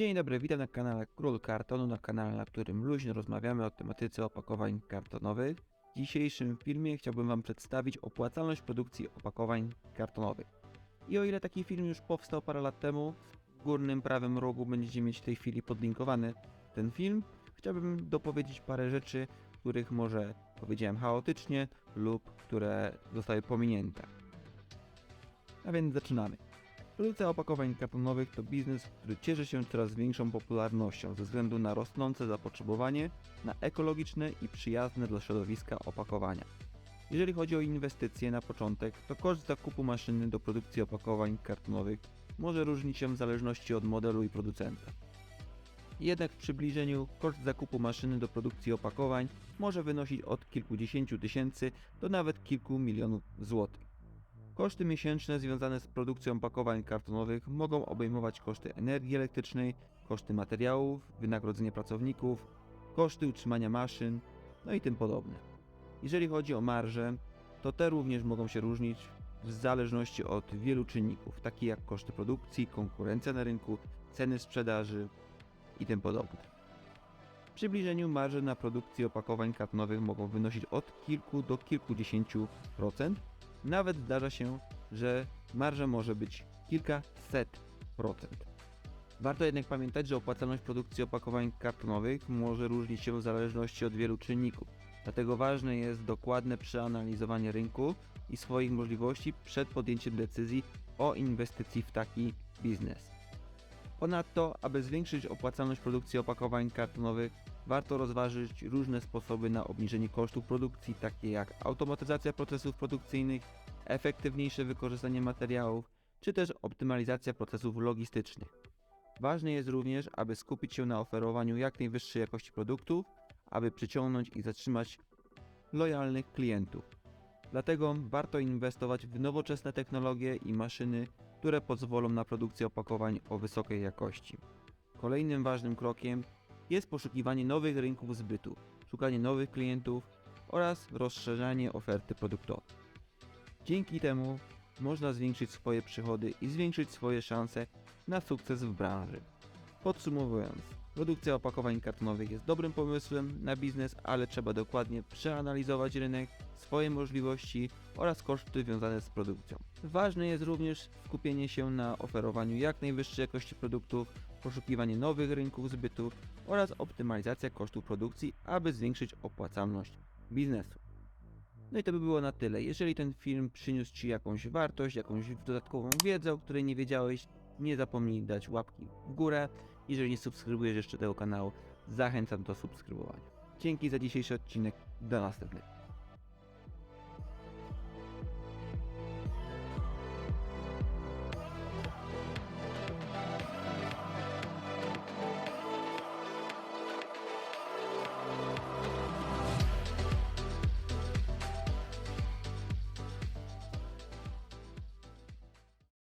Dzień dobry, witam na kanale Król Kartonu, na kanale, na którym luźno rozmawiamy o tematyce opakowań kartonowych. W dzisiejszym filmie chciałbym Wam przedstawić opłacalność produkcji opakowań kartonowych. I o ile taki film już powstał parę lat temu, w górnym prawym rogu będziecie mieć w tej chwili podlinkowany ten film, chciałbym dopowiedzieć parę rzeczy, których może powiedziałem chaotycznie lub które zostały pominięte. A więc zaczynamy. Produkcja opakowań kartonowych to biznes, który cieszy się coraz większą popularnością ze względu na rosnące zapotrzebowanie na ekologiczne i przyjazne dla środowiska opakowania. Jeżeli chodzi o inwestycje na początek, to koszt zakupu maszyny do produkcji opakowań kartonowych może różnić się w zależności od modelu i producenta. Jednak w przybliżeniu koszt zakupu maszyny do produkcji opakowań może wynosić od kilkudziesięciu tysięcy do nawet kilku milionów złotych. Koszty miesięczne związane z produkcją opakowań kartonowych mogą obejmować koszty energii elektrycznej, koszty materiałów, wynagrodzenie pracowników, koszty utrzymania maszyn, no i tym podobne. Jeżeli chodzi o marże, to te również mogą się różnić w zależności od wielu czynników, takich jak koszty produkcji, konkurencja na rynku, ceny sprzedaży i tym podobne. W przybliżeniu marże na produkcję opakowań kartonowych mogą wynosić od kilku do kilkudziesięciu procent, nawet zdarza się, że marża może być kilkaset procent. Warto jednak pamiętać, że opłacalność produkcji opakowań kartonowych może różnić się w zależności od wielu czynników. Dlatego ważne jest dokładne przeanalizowanie rynku i swoich możliwości przed podjęciem decyzji o inwestycji w taki biznes. Ponadto, aby zwiększyć opłacalność produkcji opakowań kartonowych, warto rozważyć różne sposoby na obniżenie kosztów produkcji, takie jak automatyzacja procesów produkcyjnych, efektywniejsze wykorzystanie materiałów, czy też optymalizacja procesów logistycznych. Ważne jest również, aby skupić się na oferowaniu jak najwyższej jakości produktów, aby przyciągnąć i zatrzymać lojalnych klientów. Dlatego warto inwestować w nowoczesne technologie i maszyny, które pozwolą na produkcję opakowań o wysokiej jakości. Kolejnym ważnym krokiem jest poszukiwanie nowych rynków zbytu, szukanie nowych klientów oraz rozszerzanie oferty produktowej. Dzięki temu można zwiększyć swoje przychody i zwiększyć swoje szanse na sukces w branży. Podsumowując, produkcja opakowań kartonowych jest dobrym pomysłem na biznes, ale trzeba dokładnie przeanalizować rynek, swoje możliwości oraz koszty związane z produkcją. Ważne jest również skupienie się na oferowaniu jak najwyższej jakości produktów, poszukiwanie nowych rynków zbytu oraz optymalizacja kosztów produkcji, aby zwiększyć opłacalność biznesu. No i to by było na tyle. Jeżeli ten film przyniósł Ci jakąś wartość, jakąś dodatkową wiedzę, o której nie wiedziałeś, nie zapomnij dać łapki w górę. Jeżeli nie subskrybujesz jeszcze tego kanału, zachęcam do subskrybowania. Dzięki za dzisiejszy odcinek. Do następnego.